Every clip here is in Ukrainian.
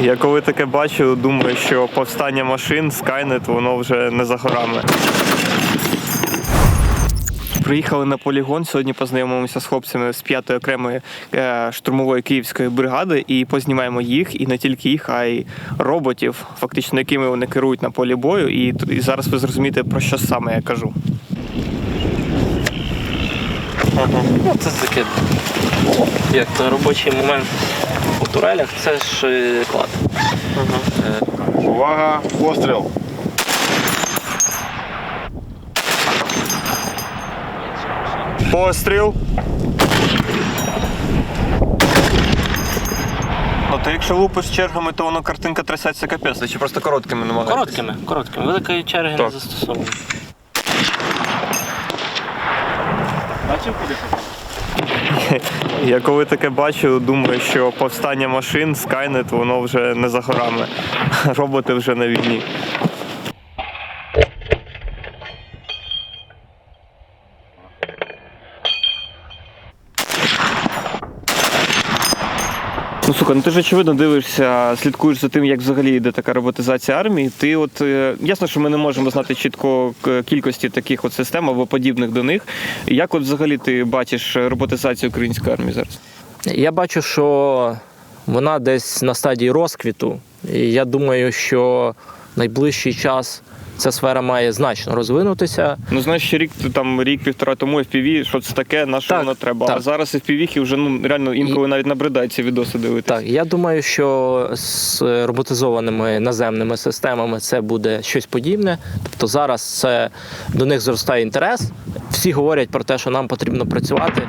Я коли таке бачу, думаю, що повстання машин, Skynet, воно вже не за горами. Приїхали на полігон. Сьогодні познайомимося з хлопцями з 5-ї окремої е, штурмової київської бригади і познімаємо їх, і не тільки їх, а й роботів, фактично якими вони керують на полі бою. І, і зараз ви зрозумієте, про що саме я кажу. Ну, це таке, як то робочий момент турелях, це ж е, клад. Е, Увага, постріл. Постріл. Ну, то якщо лупиш чергами, то воно картинка трясеться капець, чи просто короткими намагається? Короткими, короткими. Великої черги не Так. застосовуємо. Я коли таке бачу, думаю, що повстання машин, Skynet, воно вже не за горами. Роботи вже на війні. Ну слухай, ну ти ж очевидно дивишся, слідкуєш за тим, як взагалі йде така роботизація армії. Ти от е, ясно, що ми не можемо знати чітко кількості таких от систем або подібних до них. Як от взагалі ти бачиш роботизацію української армії зараз? Я бачу, що вона десь на стадії розквіту. І я думаю, що найближчий час ця сфера має значно розвинутися. Ну знаєш, ще рік там рік-півтора тому FPV, що це таке, на що воно треба. так. А зараз FPV вже ну реально інколи навіть набридають ці відоси дивитися. Так, я думаю, що з роботизованими наземними системами це буде щось подібне. Тобто зараз це до них зростає інтерес. Всі говорять про те, що нам потрібно працювати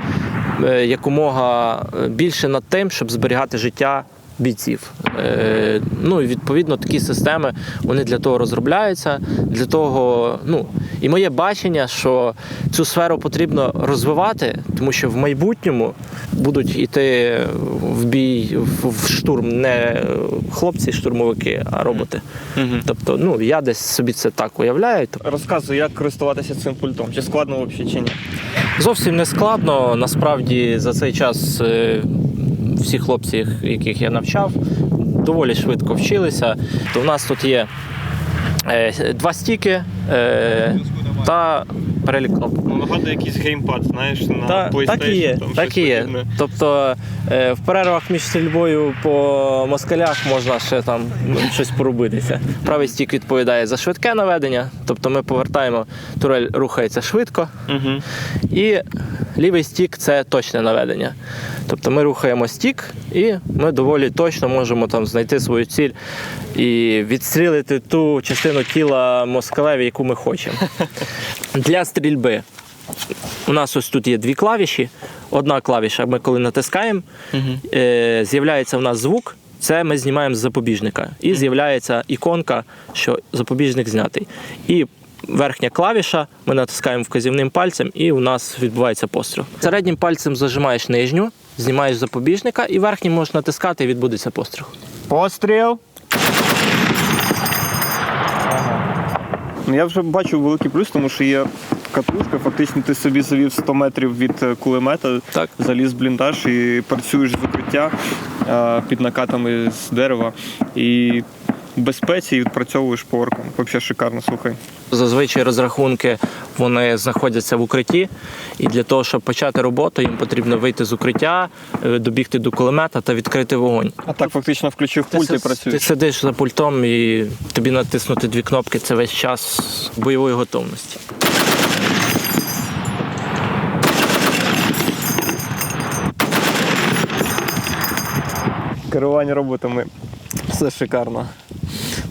е, якомога більше над тим, щоб зберігати життя. Бійців, Е, ну і відповідно такі системи вони для того розробляються. Для того, ну і моє бачення, що цю сферу потрібно розвивати, тому що в майбутньому будуть йти в бій в штурм не хлопці-штурмовики, а роботи. Мгм. Тобто, ну я десь собі це так уявляю. Розказуй, як користуватися цим пультом. Чи складно взагалі чи ні? Зовсім не складно. Насправді за цей час е, всі хлопці, яких я навчав, доволі швидко вчилися. То в нас тут є е, два стіки е, та перелік. Ну, нагадує якийсь геймпад, знаєш, на Та, PlayStation. так і є, там так і є. подібне. Тобто е, в перервах між стрільбою по москалях можна ще там ну, щось поробитися. Правий стік відповідає за швидке наведення, тобто ми повертаємо, турель рухається швидко. Мгм. І лівий стік це точне наведення. Тобто ми рухаємо стік, і ми доволі точно можемо там знайти свою ціль і відстрілити ту частину тіла москалеві, яку ми хочемо. Для стрільби у нас ось тут є дві клавіші. Одна клавіша, ми коли натискаємо, е, з'являється в нас звук. Це ми знімаємо з запобіжника. І з'являється іконка, що запобіжник знятий. І верхня клавіша, ми натискаємо вказівним пальцем, і у нас відбувається постріл. Середнім пальцем зажимаєш нижню, знімаєш запобіжника, і верхнім можеш натискати, і відбудеться постріл. Постріл. Ну, я вже бачу великий плюс, тому що є катушка. Фактично ти собі завів 100 метрів від е, кулемета, Так. заліз в бліндаж і працюєш з укриття е, під накатами з дерева. І в безпеці і відпрацьовуєш по оркам. Взагалі шикарно, слухай. Зазвичай розрахунки вони знаходяться в укритті, і для того, щоб почати роботу, їм потрібно вийти з укриття, е, добігти до кулемета та відкрити вогонь. А так фактично включив Ти пульт і си- Ти сидиш за пультом і тобі натиснути дві кнопки це весь час бойової готовності. керування роботами. Все шикарно.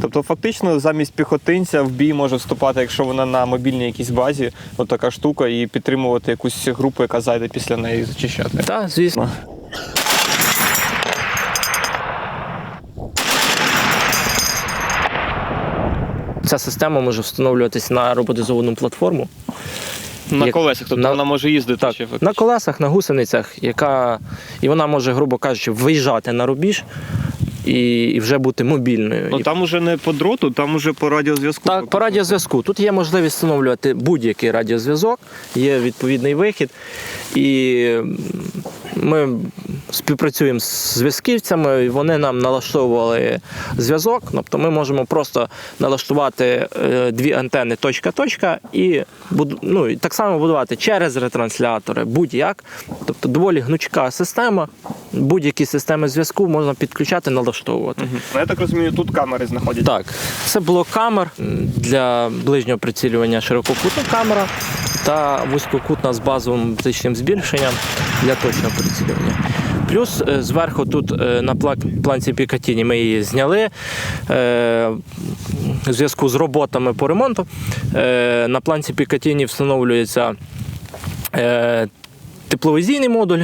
Тобто, фактично, замість піхотинця в бій може вступати, якщо вона на мобільній якійсь базі, от така штука, і підтримувати якусь групу, яка зайде після неї зачищати. Так, звісно. Ця система може встановлюватися на роботизовану платформу. На Як- колесах, тобто на- вона може їздити Так, фактично. на колесах, на гусеницях, яка і вона може, грубо кажучи, виїжджати на рубіж і, і вже бути мобільною. Ну там уже не по дроту, там уже по радіозв'язку. Так, по радіозв'язку. Тут є можливість встановлювати будь-який радіозв'язок, є відповідний вихід. І Ми співпрацюємо з зв'язківцями, і вони нам налаштовували зв'язок. Тобто ми можемо просто налаштувати е, дві антени точка-точка і, ну, і так само будувати через ретранслятори, будь-як. Тобто доволі гнучка система. Будь-які системи зв'язку можна підключати, налаштовувати. Ну, я так розумію, тут камери знаходяться. Так, це блок камер для ближнього прицілювання ширококутна камера та вузькокутна з базовим оптичним збільшенням для точного прицілювання. Плюс е, зверху тут е, на планці Пікатіні ми її зняли. е, В зв'язку з роботами по ремонту на планці Пікатіні встановлюється тепловізійний модуль,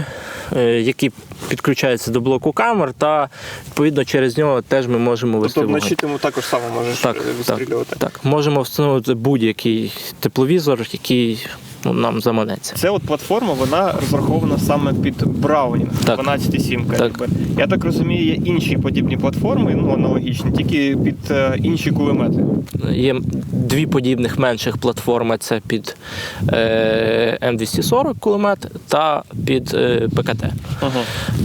який підключається до блоку камер, та відповідно через нього теж ми можемо вести Тобто вночі ти так само можеш Так, е, так, так. Можемо встановити будь-який тепловізор, який ну, нам заманеться. Це от платформа, вона розрахована саме під Браунінг Так. 12,7 калібр. Я так розумію, є інші подібні платформи, ну аналогічні, тільки під е, інші кулемети. Є дві подібних менших платформи: це під е, М240 кулемет та під е, ПКТ.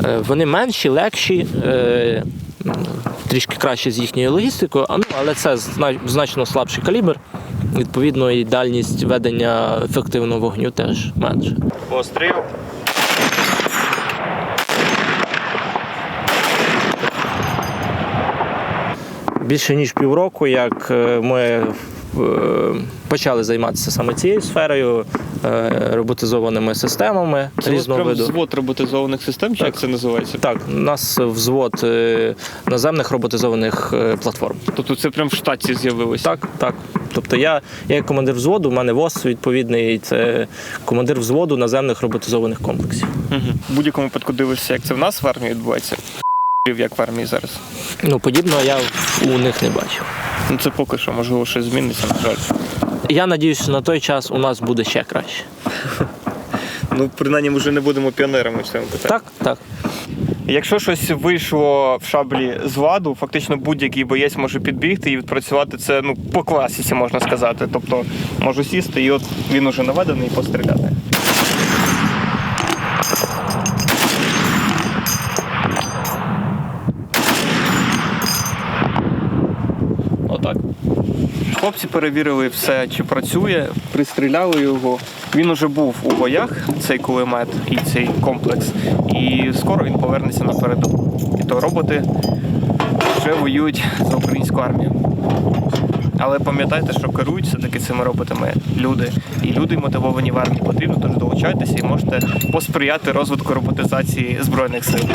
Е, Вони менші, легші. Е, Трішки краще з їхньою логістикою, ну, але це значно слабший калібр. Відповідно, і дальність ведення ефективного вогню теж менше. Постріл. Більше ніж півроку, як е, ми е, почали займатися саме цією сферою, роботизованими системами Це різного прям виду. взвод роботизованих систем, чи Так. як це називається? Так, у нас взвод е, наземних роботизованих е, платформ. Тобто це прям в штаті з'явилося. Так, так. Тобто я, я як командир взводу, у мене ВОЗ відповідний, це командир взводу наземних роботизованих комплексів. Угу. В будь-якому випадку дивишся, як це в нас в армії відбувається. Як в армії зараз. Ну, подібного я у них не бачив. Ну це поки що, можливо, щось зміниться, на жаль. Я сподіваюся, що на той час у нас буде ще краще. Ну, принаймні, ми вже не будемо піонерами в цьому питанні. Так, так. Якщо щось вийшло в шаблі з ладу, фактично будь-який боєць може підбігти і відпрацювати це ну, по класіці, можна сказати. Тобто можу сісти, і от він уже наведений і постріляти. Хлопці перевірили все, чи працює, пристріляли його. Він уже був у боях, цей кулемет і цей комплекс. І скоро він повернеться на передову. І то роботи вже воюють за українську армію. Але пам'ятайте, що керують все-таки цими роботами люди. І люди мотивовані в армії потрібно, тож долучайтеся і можете посприяти розвитку роботизації Збройних сил.